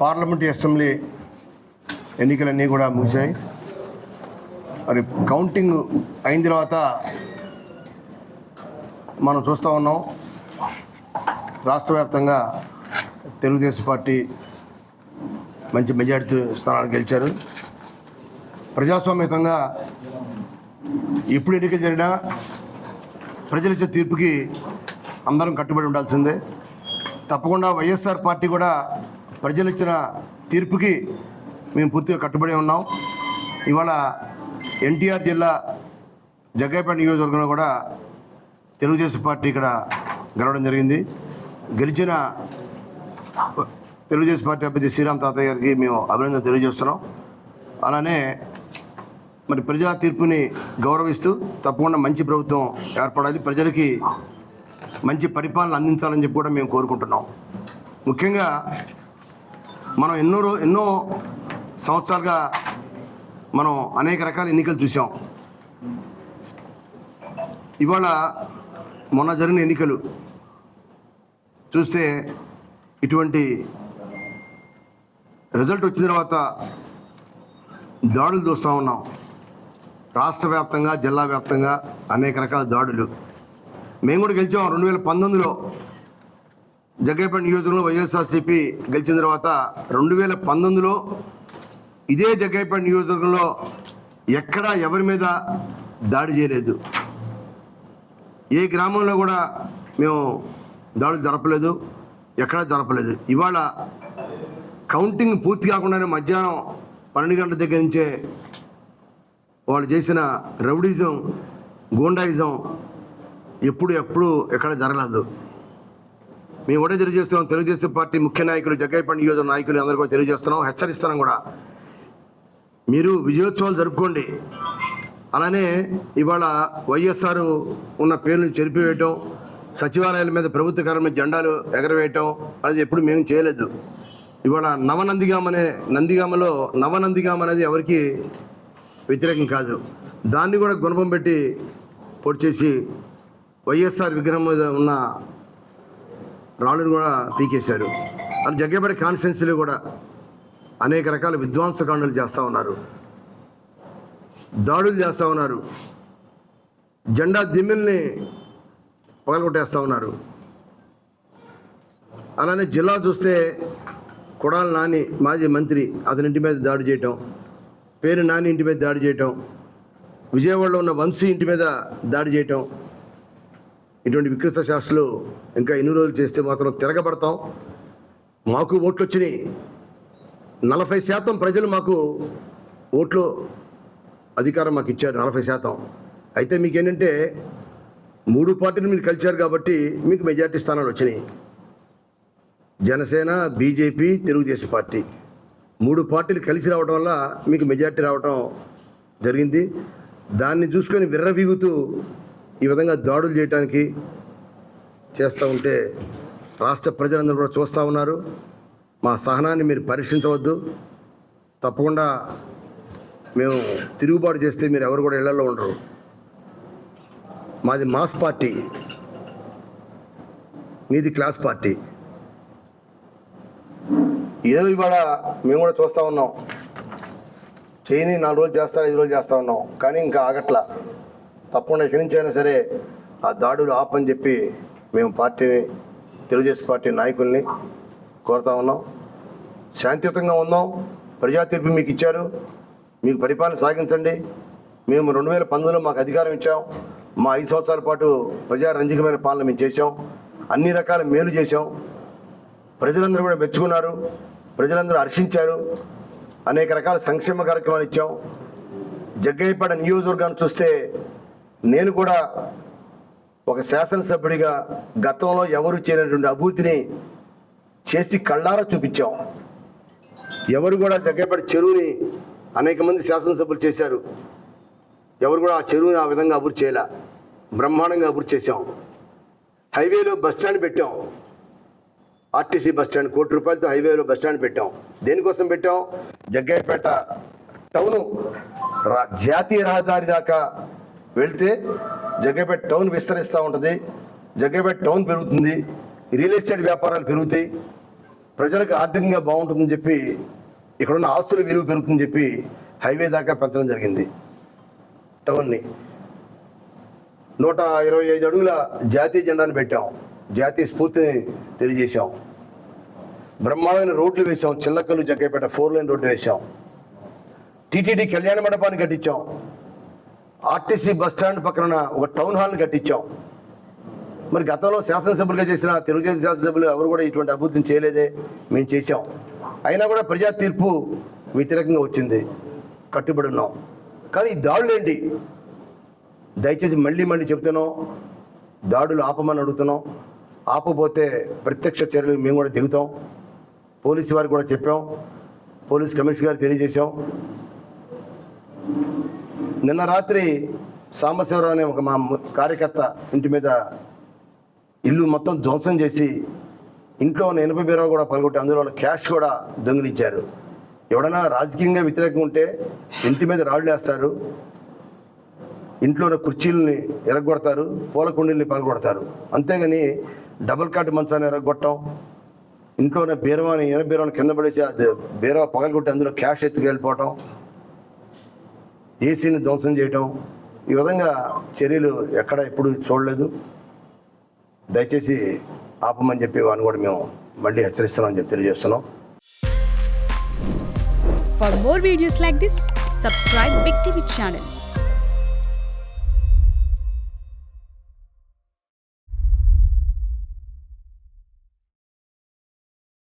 Parliament assembly ఎన్నికలన్నీ కూడా ముగిశాయి. మరి కౌంటింగ్ అయిన తర్వాత మనం చూస్తూ ఉన్నాం. రాష్ట్ర వ్యాప్తంగా తెలుగుదేశం పార్టీ మంచి మెజార్టీ స్థానాలు గెలిచారు. ప్రజాస్వామ్యతంగా ఎప్పుడు ఎన్నిక జరిగినా ప్రజలు ఇచ్చే తీర్పుకి అందరం కట్టుబడి ఉండాల్సిందే. తప్పకుండా వైఎస్ఆర్ పార్టీ కూడా ప్రజలు ఇచ్చిన తీర్పుకి మేము పూర్తిగా కట్టుబడి ఉన్నాం. ఇవాళ ఎన్టీఆర్ జిల్లా జగ్గైపేట నియోజకవర్గంలో కూడా తెలుగుదేశం పార్టీ ఇక్కడ గెలవడం జరిగింది. గెలిచిన తెలుగుదేశం పార్టీ అభ్యర్థి శ్రీరామ్ తాతయ్య గారికి మేము అభినందన తెలియజేస్తున్నాం. అలానే మరి ప్రజా తీర్పుని గౌరవిస్తూ తప్పకుండా మంచి ప్రభుత్వం ఏర్పడాలి. ప్రజలకి మంచి పరిపాలన అందించాలని చెప్పి కూడా మేము కోరుకుంటున్నాం. ముఖ్యంగా మనం ఎన్నో రో ఎన్నో సంవత్సరాలుగా మనం అనేక రకాల ఎన్నికలు చూసాం ఇవాళ మొన్న జరిగిన ఎన్నికలు చూస్తే ఇటువంటి రిజల్ట్ వచ్చిన తర్వాత దాడులు చూస్తూ ఉన్నాం. రాష్ట్ర వ్యాప్తంగా జిల్లా వ్యాప్తంగా అనేక రకాల దాడులు. మేము కూడా గెలిచాం. రెండు వేల పంతొమ్మిదిలో జగ్గైపేట నియోజకవర్గంలో వైఎస్ఆర్సీపీ గెలిచిన తర్వాత రెండు వేల పంతొమ్మిదిలో ఇదే జగ్గైపేట నియోజకవర్గంలో ఎక్కడా ఎవరి మీద దాడి చేయలేదు. ఏ గ్రామంలో కూడా మేము దాడులు జరపలేదు ఎక్కడా జరపలేదు. ఇవాళ కౌంటింగ్ పూర్తి కాకుండానే మధ్యాహ్నం పన్నెండు గంటల దగ్గర నుంచే వాళ్ళు చేసిన రౌడీజం గూండాయిజం ఎప్పుడు ఎప్పుడు ఎక్కడ జరగలేదు. మేము ఒకటే తెలియజేస్తున్నాం. తెలుగుదేశం పార్టీ ముఖ్య నాయకులు జగ్గైపేట యోజన నాయకులు అందరూ కూడా తెలియజేస్తున్నాం. హెచ్చరిస్తున్నాం కూడా. మీరు విజయోత్సవాలు జరుపుకోండి. అలానే ఇవాళ వైఎస్ఆర్ ఉన్న పేర్లను చెరిపివేయటం సచివాలయాల మీద ప్రభుత్వ కార్యాలయం జెండాలు ఎగరవేయటం అది ఎప్పుడు మేము చేయలేదు. ఇవాళ నవనందిగామ అనే నందిగామలో నవనందిగామ అనేది ఎవరికి వ్యతిరేకం కాదు. దాన్ని కూడా గుణపం పెట్టి పొడిచేసి వైఎస్ఆర్ విగ్రహం మీద ఉన్న రాళ్ళను కూడా పీకేశారు. అది జగ్గేపేట కాన్స్టిట్యున్సీలో కూడా అనేక రకాల విధ్వంసకాండలు చేస్తూ ఉన్నారు. దాడులు చేస్తూ ఉన్నారు. జెండా దిమ్మిల్ని పగలగొట్టేస్తూ ఉన్నారు. అలానే జిల్లా చూస్తే కొడాల నాని మాజీ మంత్రి అతని ఇంటి మీద దాడి చేయటం పేరు నాని ఇంటి మీద దాడి చేయటం విజయవాడలో ఉన్న వంశీ ఇంటి మీద దాడి చేయటం ఇటువంటి వికృత శాస్త్రలు ఇంకా ఎన్ని రోజులు చేస్తే మాత్రం తిరగబడతాం. మాకు ఓట్లు వచ్చినాయి నలభై శాతం ప్రజలు మాకు ఓట్లు అధికారం మాకు ఇచ్చారు నలభై శాతం. అయితే మీకు ఏంటంటే మూడు పార్టీలు మీరు కలిచారు కాబట్టి మీకు మెజార్టీ స్థానాలు వచ్చినాయి. Janasena BJP Telugu Desam party. మూడు పార్టీలు కలిసి రావడం వల్ల మీకు మెజార్టీ రావడం జరిగింది. దాన్ని చూసుకొని విర్రవీగుతూ ఈ విధంగా దాడులు చేయడానికి చేస్తూ ఉంటే రాష్ట్ర ప్రజలందరూ కూడా చూస్తూ ఉన్నారు. మా సహనాన్ని మీరు పరీక్షించవద్దు. తప్పకుండా మేము తిరుగుబాటు చేస్తే మీరు ఎవరు కూడా ఇళ్ళలో ఉండరు. మాది మాస్ పార్టీ. మీది క్లాస్ పార్టీ. ఏదో ఇవాళ మేము కూడా చూస్తూ ఉన్నాం. చేయని నాలుగు రోజులు చేస్తారు ఐదు రోజులు చేస్తూ ఉన్నాం. కానీ ఇంకా ఆగట్లా. తప్పకుండా క్షమించైనా సరే ఆ దాడులు ఆపని చెప్పి మేము పార్టీని తెలుగుదేశం పార్టీ నాయకుల్ని కోరుతా ఉన్నాం. శాంతియుతంగా ఉన్నాం. ప్రజా తీర్పు మీకు ఇచ్చారు. మీకు పరిపాలన సాగించండి. మేము రెండు వేల పంతొమ్మిదిలో మాకు అధికారం ఇచ్చాం. మా ఐదు సంవత్సరాల పాటు ప్రజారంజకమైన పాలన మేము చేసాం అన్ని రకాల మేలు చేసాం ప్రజలందరూ కూడా మెచ్చుకున్నారు. ప్రజలందరూ హర్షించారు. అనేక రకాల సంక్షేమ కార్యక్రమాలు ఇచ్చాం. జగ్గయ్యపేట నియోజకవర్గాన్ని చూస్తే నేను కూడా ఒక శాసనసభ్యుడిగా గతంలో ఎవరు చేయనటువంటి అభివృద్ధిని చేసి కళ్ళారా చూపించాం. ఎవరు కూడా జగ్గయ్యపేట చెరువుని అనేక మంది శాసనసభ్యులు చేశారు. ఎవరు కూడా ఆ చెరువుని ఆ విధంగా అభివృద్ధి చేయలే. బ్రహ్మాండంగా అభివృద్ధి చేశాం. హైవేలో బస్ స్టాండ్ పెట్టాం. ఆర్టీసీ బస్ స్టాండ్ కోటి రూపాయలతో హైవేలో బస్ స్టాండ్ పెట్టాం. దేనికోసం పెట్టాం? జగ్గయ్యపేట టౌను. జాతీయ రహదారి దాకా వెళ్తే జగ్గపేట టౌన్ విస్తరిస్తూ ఉంటుంది. జగ్గపేట టౌన్ పెరుగుతుంది. రియల్ ఎస్టేట్ వ్యాపారాలు పెరుగుతాయి. ప్రజలకు ఆర్థికంగా బాగుంటుందని చెప్పి ఇక్కడున్న ఆస్తుల విలువ పెరుగుతుందని చెప్పి హైవే దాకా పెంచడం జరిగింది. టౌన్ని నూట ఇరవై ఐదు అడుగుల జాతీయ జెండాను పెట్టాం. జాతీయ స్ఫూర్తిని తెలియజేశాం. బ్రహ్మాండమైన రోడ్లు వేసాం Chillakallu Jaggapeta four lane road వేసాం టీటీడీ కళ్యాణ మండపాన్ని కట్టించాం. ఆర్టీసీ బస్ స్టాండ్ పక్కన ఒక టౌన్ హాల్ని కట్టించాం. మరి గతంలో శాసనసభ్యులుగా చేసిన తెలుగుదేశం శాసనసభ్యులు ఎవరు కూడా ఇటువంటి అభివృద్ధిని చేయలేదే మేము చేశాం. అయినా కూడా ప్రజా తీర్పు వ్యతిరేకంగా వచ్చింది. కట్టుబడి ఉన్నాం. కానీ ఈ దాడులు ఏంటి? దయచేసి మళ్ళీ మళ్ళీ చెప్తున్నాం. దాడులు ఆపమని అడుగుతున్నాం. ఆపపోతే ప్రత్యక్ష చర్యలు మేము కూడా దిగుతాం. పోలీసు వారికి కూడా చెప్పాం. పోలీస్ కమిషనర్ గారు తెలియజేశాం. నిన్న రాత్రి సాంబశివరావు అనే ఒక మా కార్యకర్త ఇంటి మీద ఇల్లు మొత్తం ధ్వంసం చేసి ఇంట్లో ఉన్న ఎనభై బీరవ కూడా పలగొట్టి అందులో ఉన్న క్యాష్ కూడా దొంగిలించారు. ఎవడన్నా రాజకీయంగా వ్యతిరేకంగా ఉంటే ఇంటి మీద రాళ్ళు వేస్తారు. ఇంట్లో ఉన్న కుర్చీలని ఎరగొడతారు పూల కుండీల్ని పలగొడతారు అంతేగాని డబుల్ కాట్ మంచాన్ని ఎరగొట్టడం ఇంట్లో ఉన్న బీరవాని ఎనభై బీరవాని కింద పడేసి బీరవ పగలగొట్టి అందులో క్యాష్ ఎత్తుకు వెళ్ళిపోవటం ఏసీని ధ్వంసం చేయటం ఈ విధంగా చర్యలు ఎక్కడ ఎప్పుడు చూడలేదు. దయచేసి ఆపమని చెప్పి వాడిని కూడా మేము మళ్ళీ హెచ్చరిస్తున్నామని చెప్పి తెలియజేస్తున్నాం. For more videos like this subscribe Big TV channel